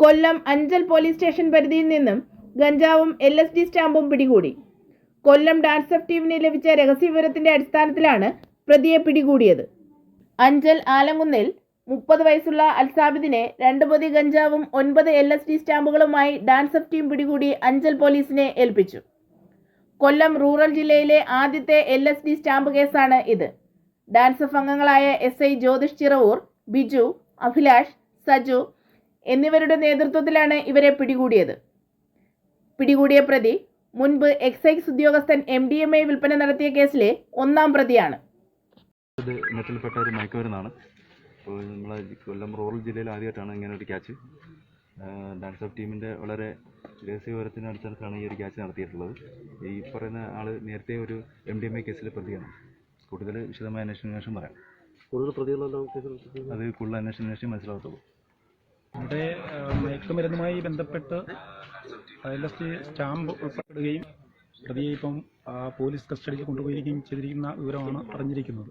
Kollam Anchal police station പരിധിയിൽ നിന്നും ഗഞ്ചാവും L S D സ്റ്റാമ്പും പിടികൂടി. കൊല്ലം ഡാൻസ് എഫ് ടീമിന് ലഭിച്ച രഹസ്യവിവരത്തിന്റെ അടിസ്ഥാനത്തിലാണ് പ്രതിയെ പിടികൂടിയത്. അഞ്ചൽ ആലങ്കുന്നിൽ മുപ്പത് വയസ്സുള്ള അൽസാബിദിനെ രണ്ട് പൊതി ഗഞ്ചാവും ഒൻപത് എൽ എസ് ഡി സ്റ്റാമ്പുകളുമായി ഡാൻസ് എഫ് ടീം പിടികൂടി അഞ്ചൽ പോലീസിനെ ഏൽപ്പിച്ചു. കൊല്ലം റൂറൽ ജില്ലയിലെ ആദ്യത്തെ എൽ എസ് ഡി സ്റ്റാമ്പ് കേസാണ് ഇത്. ഡാൻസ് എഫ് അംഗങ്ങളായ എസ് ഐ ജ്യോതിഷ് ചിറവൂർ ബിജു അഭിലാഷ് സജു എന്നിവരുടെ നേതൃത്വത്തിലാണ് ഇവരെ പിടികൂടിയത്. പിടികൂടിയ പ്രതി മുൻപ് എക്സൈസ് ഉദ്യോഗസ്ഥൻ എം ഡി എം എ വിൽപ്പന നടത്തിയ കേസിലെ ഒന്നാം പ്രതിയാണ്. ഇത് നെറ്റിൽപ്പെട്ട ഒരു മയക്കുമരുന്നാണ്. അപ്പോൾ നമ്മളെ കൊല്ലം റൂറൽ ജില്ലയിൽ ആദ്യമായിട്ടാണ് ഇങ്ങനെ ഒരു ക്യാച്ച്. ഡാൻസ് ഓഫ് ടീമിന്റെ വളരെ രഹസ്യ വിവരത്തിന്റെ അടിസ്ഥാനത്തിലാണ് ഈ ഒരു ക്യാച്ച് നടത്തിയിട്ടുള്ളത്. ഈ പറയുന്ന ആൾ നേരത്തെ ഒരു എം ഡി എം എ കേസിലെ പ്രതിയാണ്. കൂടുതൽ വിശദമായ അന്വേഷണത്തിന് ശേഷം പറയാം. കൂടുതൽ പ്രതികളെല്ലാം കേസിൽ അത് കൂടുതൽ അന്വേഷണത്തിന് ശേഷം മനസ്സിലാകത്തുള്ളൂ. ഇവിടെ മയക്കുമരുന്നുമായി ബന്ധപ്പെട്ട് എൽ എസ് സ്റ്റാമ്പ് ഉൾപ്പെടുകയും പ്രതിയെ ഇപ്പം പോലീസ് കസ്റ്റഡിയിൽ കൊണ്ടുപോയിരിക്കുകയും ചെയ്തിരിക്കുന്ന വിവരമാണ് അറിഞ്ഞിരിക്കുന്നത്.